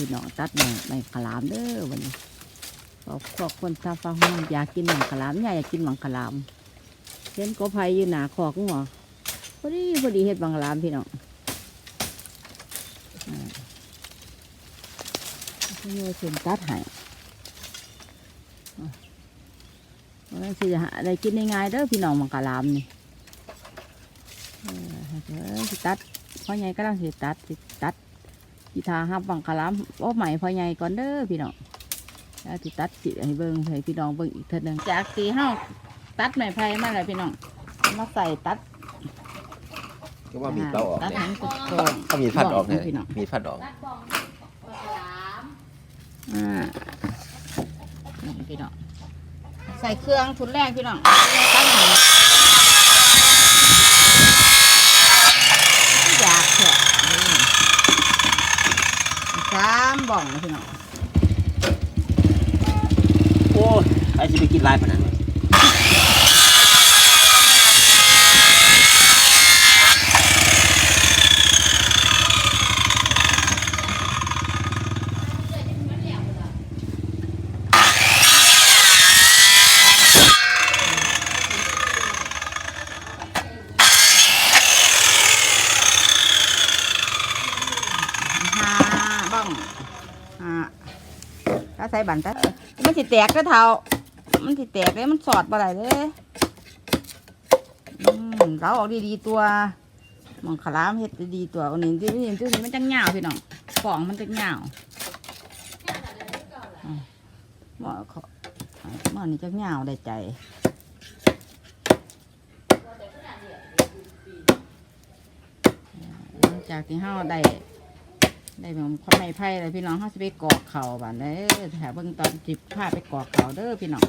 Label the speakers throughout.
Speaker 1: พี่น้องตัดใหม่ใหม่ขลามเด้อวันนี้ขอบขอบคนซาฟาห้องอยากกินหมังขลามยายอยากกินหมังขลามเห็นกอไผ่อยู่หนาคอกงัวพอดีพอดีเฮ็ดหมังขลามพี่น้องพี่โยเชิญตัดให้อะวันสิหาได้กินง่ายๆเด้อพี่น้องหมังขลามนี่เออเดี๋ยวสิตัดพ่อใหญ่ก็ต้องสิตัดสิ ตัดสิทาหับบังคลามโอ้ใหม่พอใหญ่ก่อนเด้อพี่น้องแล้วสิตัดสิให้เบิ่งให้พี่น้องเบิ่งอีกเท่านึงจากสีเฮาตัดไม้ไผ่มาแล้วพี่น้องเอามาใส่ตัด
Speaker 2: ก็ว่ามีดเราออก
Speaker 1: ตัด
Speaker 2: เนี่ย
Speaker 1: ให้กดโกง
Speaker 2: ถ้ามีดพัดออกเนี่ย
Speaker 1: พี่น้อง
Speaker 2: มีดพัดออก
Speaker 1: อ่านี่พี่น้องใส่เครื่องทุนแรกพี่น้องตั้งหน่อยอยากเถอะนี่ สามบ่องนะพี่น้อง
Speaker 2: โอ้ยใครจะไปกินลายปานนั้นนวะ
Speaker 1: ห้าบ้อง ห้าถ้าใส่บันตัดมันสิแตกก็เท่า มันสิแตกเลยมันสอดบ่ได้เลยเราออกดีๆตัวมองขลามเฮ็ดดีตัวอันนี้ที่นี่ที่นี่มันจังเหงาพี่น้องฟองมันจังเหงาอืมหมอเขาหมอนี่จังเหงาได้ใจหลังจากที่เฮาได้ ได้แบบข้อไม่ไผ่เลยพี่น้องเขาจะไปกอกเข่าบ้านเด้อถ้าเบิ่งตอนจิบผ้าไปกอกเข่าเด้อพี่น้อง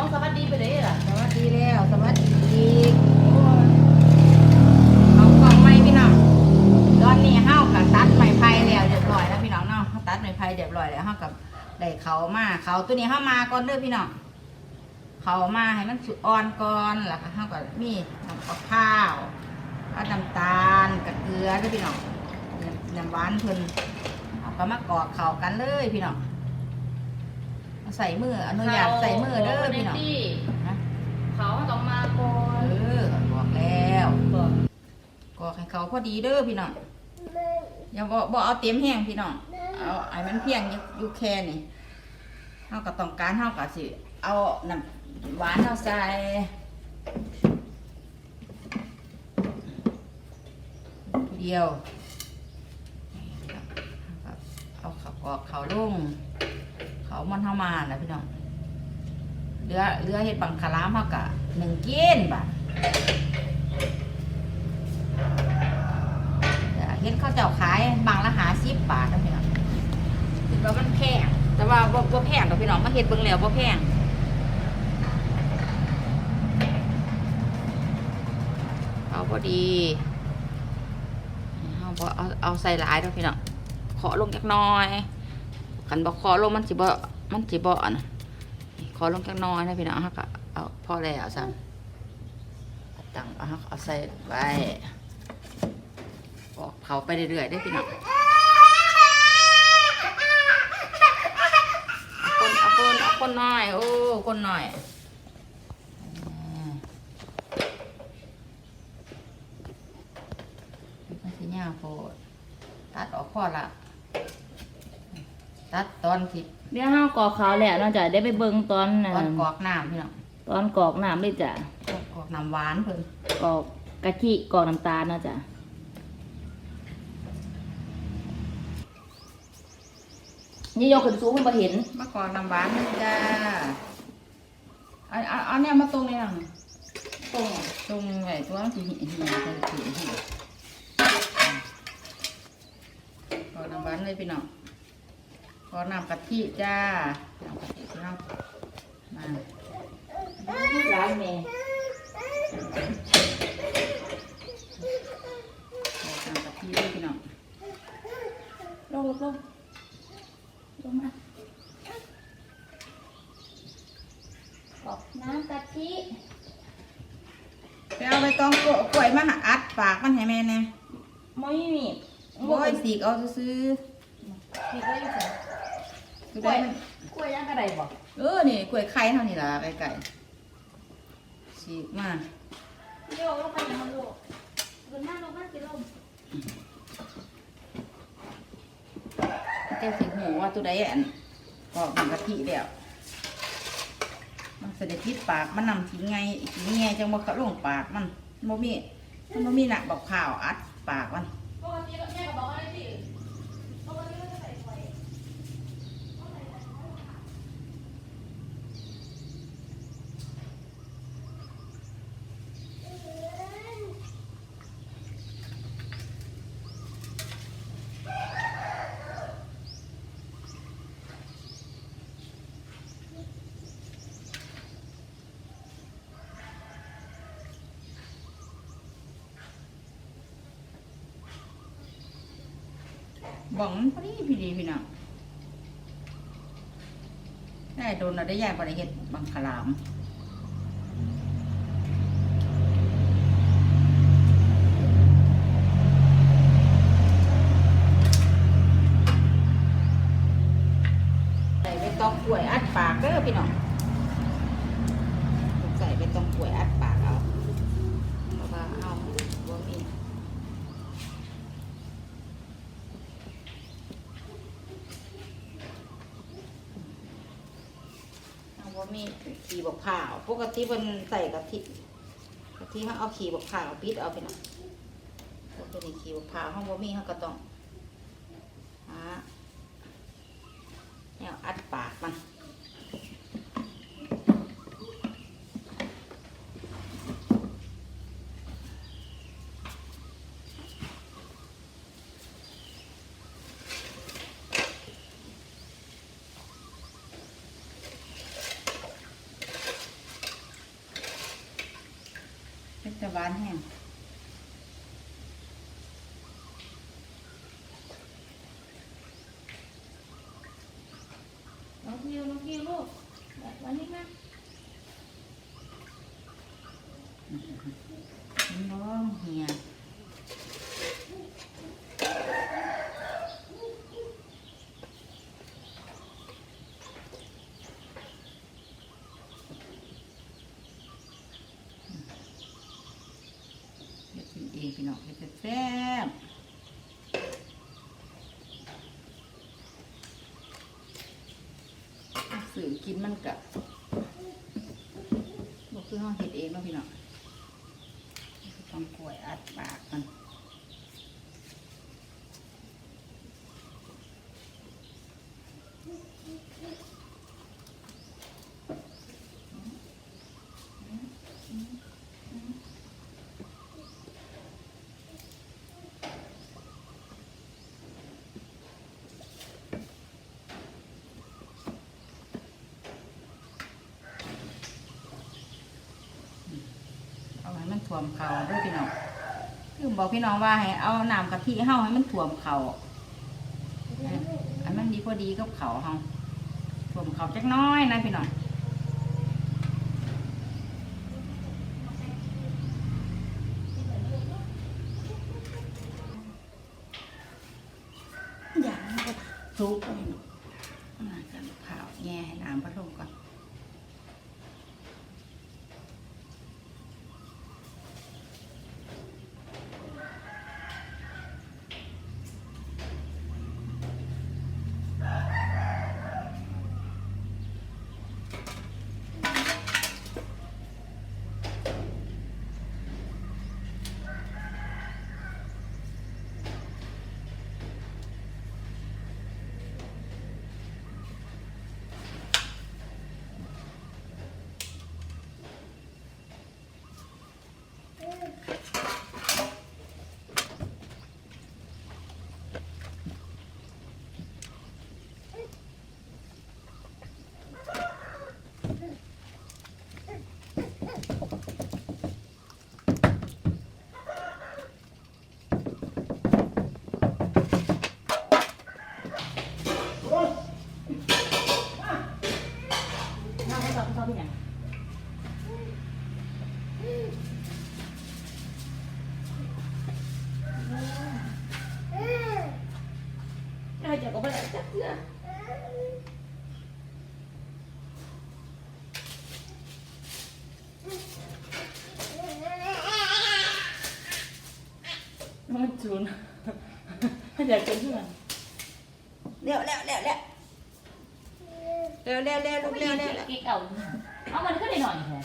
Speaker 1: ้อง
Speaker 3: สวัสดีไปเลยล่ะ
Speaker 1: สวัสดีแล้วสวัสดีอีกเอากล่องไม้พี่น้องตอนนี้เฮากับตัดไม้ไผ่แล้วเรียบร้อยแล้วพี่น้องเนาะเฮาตัดไม้ไผ่เรียบร้อยแล้วเฮากับได้เขามาเขาตัวนี้เฮามาก่อนเด้อพี่น้องเขามาให้มันสุดอ่อนก่อนแล้วก็เฮากับมีน้ำมะพร้าวกับน้ำตาลกับเกลือเด้อพี่น้องน้ำหวานเพิ่นเอาก็มากรอกเขากันเลยพี่น้อง ใส่มืออนุญาตใส่มือเด้อพี่น้องนะ
Speaker 3: เขาต้องมาก่อ
Speaker 1: เอนอบอกแล้ว
Speaker 3: บอก
Speaker 1: ก็ให้เขาพอดีเด้อพี่น้องอย่าบอกบอกเอาเต็มแห้งพี่น้องเอาไอ้มันเพียงอยู่อยู่แค่นี่เฮาก็ต้องการเฮาก็สิเอาน้ำหวานเอาใส่เดียวเอาเขากอกเขาลง เขามันเฮามานะพี่น้องเรือเรือเฮ็ดบังคลามเฮากะหนึ่งเกนบาทเห็นเขาเจ้าขายบางละหาสิบบาทนะพี่น้องคิดว่ามันแพงแต่ว่าบ่บ่แพงดอกพี่น้องมาเฮ็ดเบิ่งแล้วบ่แพงเอาพอดีเอาเอาเอาใส่หลายดอพี่น้องขอลงจักหน้อย คันบ่ขอลงมันสิบ่มันสิบ่อันน่ะขอลงจักน้อยนะพี่น้องเฮาก็เอาพอแล้วซ้ํตั้งเอาเฮาเอาใส่ไว้ออกเขาไปเรื่อยๆได้พี่น้องคนเอาคนเอาคนหน่อยโอ้คนหน่อยอ่มันสิยาโพดตัดออกพอละ ตัดตอนที่
Speaker 3: เดี๋ยวห้ากอกเขาแหละนอกจากได้ไปเบิ่งตอน
Speaker 1: ตอนกรอกน้ำพี่น้อง
Speaker 3: ตอนกอกน้ำเลยจ้ะ
Speaker 1: กรอกน้ำหวานเพิ่น
Speaker 3: กอกกะทิกอกน้ำตาลเนาะจ้ะนี่ยกขึ้นสูงมันบ่เห็น
Speaker 1: มากรอกน้ำหวานนะจ้าเอาเอาเอาเนี่ยมาตรงนี้หน่อยตรงตรงไอ้ตัวมันสิเหี่ยเหี่ยจะถือเหี่ยขอน้ำหวานเลยพี่น้อง ขอนำกะทิจ้าน้ำกะทิน้ำมาร้านแม่นำกะทิด้วยพี่งลงลงลงมา
Speaker 3: ขอบน้ำกะทิ
Speaker 1: ไปเอาไปต้องกล้วยมาอัดปากมันให้แม่เนี่ย
Speaker 3: ไม่มี
Speaker 1: โอ้ยสีกเอาซื้อ
Speaker 3: ก
Speaker 1: ได้
Speaker 3: ล้วย
Speaker 1: มัน
Speaker 3: กล้วยย่างกระไดบอก
Speaker 1: เออนี่กล้วยไข่เท่านี้ล่ะไก่ไก่สีกมา
Speaker 3: โยกลงไปอย่างนั้นลูกเดินหน้าลงมาสิลม
Speaker 1: แกสีหูว่าตัวใดอันกรอกมันกะทิแล้วมันเสด็จพิษปากมันนำทิ้งไงทิ้งไงจังบ่เขาลงปากมันมันบ่มีมันบ่มีหนักบอกข่าวอัดปากมัน
Speaker 3: ปกติแม่ก็บอกอะไรสิปกติก็จะใส่ไฟ
Speaker 1: บ้องมันพอดีพี่ดีพี่น้องได้โดนเราได้ยายบริเฮ็ดบังคลามใส่ใบตองกล้วยอัดปากเด้อพี่น้องใส่ใบตองกล้วยอัดปากเอาเพราะว่าเอาบ่มีเอาบ่มีขี่ บกผ่าวปกติมันใส่กะทิกะทิเขาเอาขี่บกผ่าวปิดเอาไปหน่อยปกติขี่บกผ่าวห้องบ่มีเขาก็ต้องอ่าเนี่ยอัดปากมัน เป็นตะวันแห้ง
Speaker 3: พิวน้องพิวลูกแบบวันนี้นะ
Speaker 1: น้องเฮียเฮ็ดกินเองพี่น้องเฮ็ดแซ่บสื่อกินมันกับบอกคือห้องเห็ดเองเนาะพี่น้องต้องกล้วยอัดปากมันเอาให้มัน ท่วมเขาด้วยพี่น้องคือบอกพี่น้องว่าให้เอาน้ำกะทิเฮาให้มันท่วมเขาให้ให้มันดีพอดีกับเขาเฮาท่วมเขาจักหน้อยนะพี่น้องอย่างนี้ก็ซุกเลยเนาะเอาน้ำกันข้าวแง่ให้น้ำพัดลมก่อน
Speaker 3: น้องก็ชอบชอบที่ไหน ได้จากก็ไม่ได้จักเสื้อ มันจูนให้อยากกินเพื่อน
Speaker 1: เร็วเร็วเร็วเร็วเร็วเร็วเร็วลูกเร็วเร็วเร็ว
Speaker 3: กิ๊กเอาเอามันขึ้นได้หน่อยแค่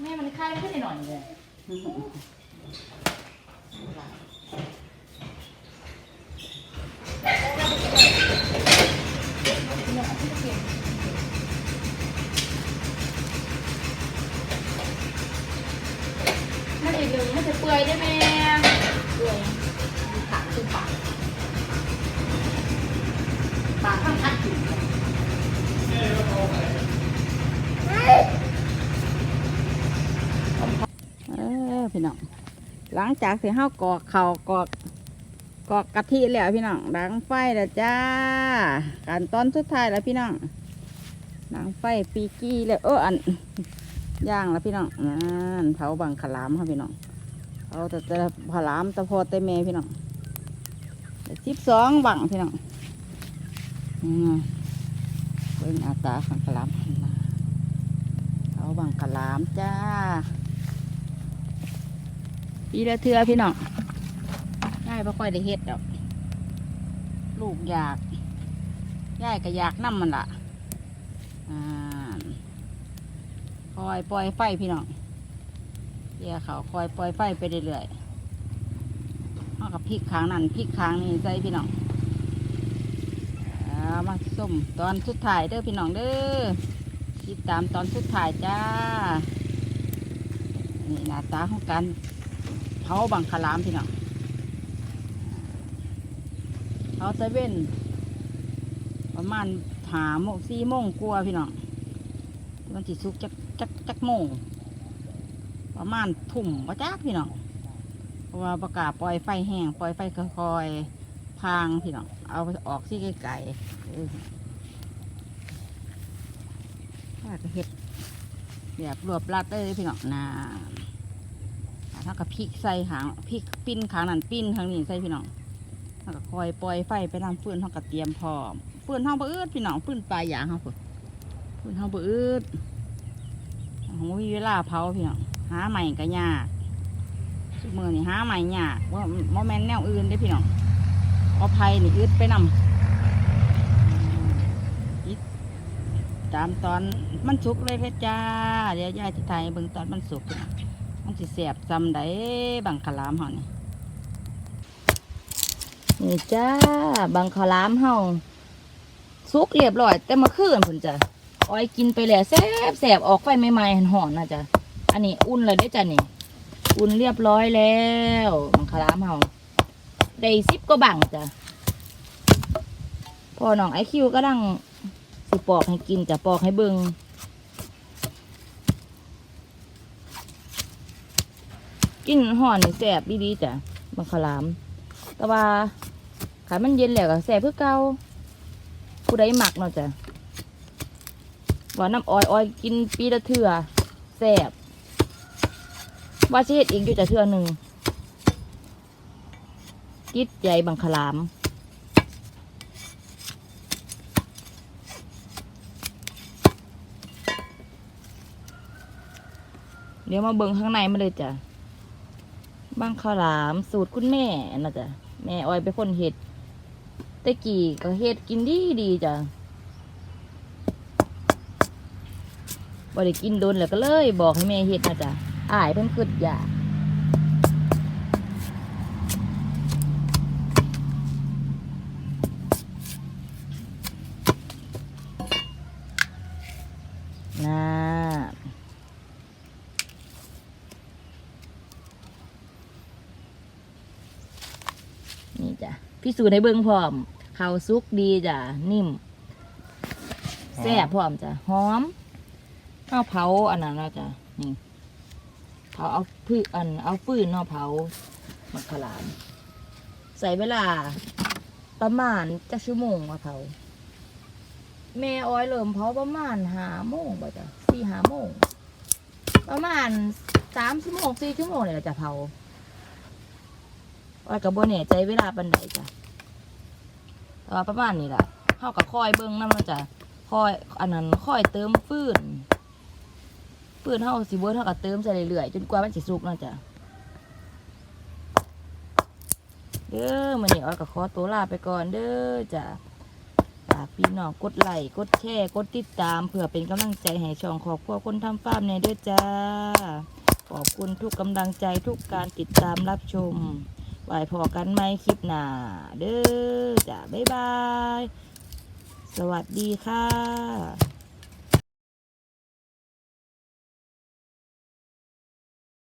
Speaker 3: แม่มันคลายมันขึ้นได้หน่อยเลยมันจะดึงมันจะเปื่อยได้ไหมเปื่อย
Speaker 1: ถามคือปาก
Speaker 3: ปากข้างทัดอยู่
Speaker 1: เออพี่น้องหลังจากที่เฮากอกเข่ากอกกอกกะทิแล้วพี่น้องดังไฟแล้วจ้าการตอนสุดท้ายแล้วพี่น้องดังไฟปีกี้แล้วเอออัน ย่างแล้วพี่น้องนั่นเผาบังขลามค่ะพี่น้องเผาแต่แต่ขลามแต่พอแต่เมพี่น้องสิบสองบังพี่น้องอืมเบิ่งอาตาของขลามเผาบังขลามจ้าปีละเทือพี่น้องย่ายพ่ค่อยได้เฮ็ดดอกลูกอยากย่ายก็อยากนั่มันละอ่า คอยปล่อยไฟพี่น้องเดี๋ยวเขาคอยปล่อยไฟไปเรื่อยๆเอากับพริกค้างนั่นพริกค้างนี่ใส่พี่น้องอามาส้มตอนสุดท้ายเด้อพี่น้องเด้อติดตามตอนสุดท้ายจ้า นี่หน้าตาของการเผาบังคลามพี่น้องเผาเซเว่นประมาณหาโมงสี่โมงกลัวพี่น้องมันจิสุกจัก จักจักโมงประมาณทุ่มว่าจักพี่น้องเพราะว่าประกาศปล่อยไฟแห้งปล่อยไฟค่อยๆพางพี่น้องเอาออกที่ไกลๆเออถ้าก็เห็ดแบบรวบรัดเลยพี่น้องนาถ้ากับพริกใส่หางพริกปิ้นขางนั่นปิ้นทางนี้ใส่พี่น้องถ้าก็คอยปล่อยไฟไปทำฟืนเท่ากับเตรียมพร้อมฟืนเท่าบะอืดพี่น้องฟืนปลายยางเขาฟืนเท่าบะอื ดเขาบ่มีเวลาเผาพี่น้องหาใหม่ก็ยากทุกมือนี่หาใหม่ยากว่าโมแมนแนวอื่นได้พี่น้องเอาไผ่นี่อืดไปนำอิดตามตอนมันสุกเลยเลยจ้าเดี๋ยวยายจะถ่ายเบิ่งตอนมันสุกพี่น้องมันสิแสบจำได้บังคลามเฮานี่นี่จ้าบังคลามเฮาสุกเรียบร้อย แต่เมื่อคืนพุ่นจ้ะ อ้อยกินไปแล้วแสบแสบออกไฟใหม่ๆหอนๆนะจ้ะอันนี้อุ่นเลยได้จ้ะนี่ อุ่นเรียบร้อยแล้วบังคลามเฮาได้สิบก็บังจ้ะพอน้องไอคิวก็ดังสิปอกให้กินจ้ะปอกให้เบิงกินห่อนี่แสบดีๆจ้ะบังคลาม แต่ว่าขายมันเย็นแล้วก็แสบเพื่อเก่าผู้ใดหมักเนาะจ้ะ ว่าน้ำอ้อยอ้อยกินปีละเทื่อแสบว่าสิเฮ็ดอีกอยู่แต่เทื่อหนึ่งจิตใจบังคลามเดี๋ยวมาเบิ่งข้างในมาเลยจ้ะบังคลามสูตรคุณแม่นะจ้ะแม่อ้อยเป็นคนเฮ็ดต่กี่ก็เฮ็ดกินดีดีจ้ะ บ่ได้กินโดนแล้วก็เลย บอกให้แม่เฮ็ดนะจ้ะอายเพิ่นขึ้นอยากน่านี่จ้ะพิสูจน์ให้เบิ่งพร้อมข้าวสุกดีจ้ะนิ่มแซ่บพร้อมจ้ะหอม ข้าวเผาอันนั้นนะจ้ะนี่เผาเอาพืชอันเอาฟืนเนาะเผามักขลาม ใส่เวลา ประมาณจะชั่วโมงว่าเผา
Speaker 3: แม่อ้อยเริ่มเผาประมาณห้าโมงบ่จ้ะสี่ห้าโมงประมาณสามชั่วโมงสี่ชั่วโมงเนี่ยจะเผาอ้อยกับโบเนี่ยใจเวลาปันไดจ้ะแต่ว่าประมาณนี้แหละเฮากับคอยเบิ่งนำมันจะคอยอันนั้นคอยเติมฟืน ฟืนเฮาสิเบิดเฮาก็เติมใส่เรื่อยๆจนกว่ามันสิสุกเนาะจ้ะเด้อมื้อนี้อ้อยก็ขอตัวลาไปก่อนเด้อจ้ะฝากพี่น้องกดไลค์กดแชร์กดติดตามเพื่อเป็นกำลังใจให้ช่องครอบครัวคนทำฟาร์มในเด้อจ้า ขอบคุณทุกกำลังใจทุกการติดตามรับชมไว้พอกันไหมคลิปหน้าเด้อจ้าบ๊ายบาย สวัสดีค่ะ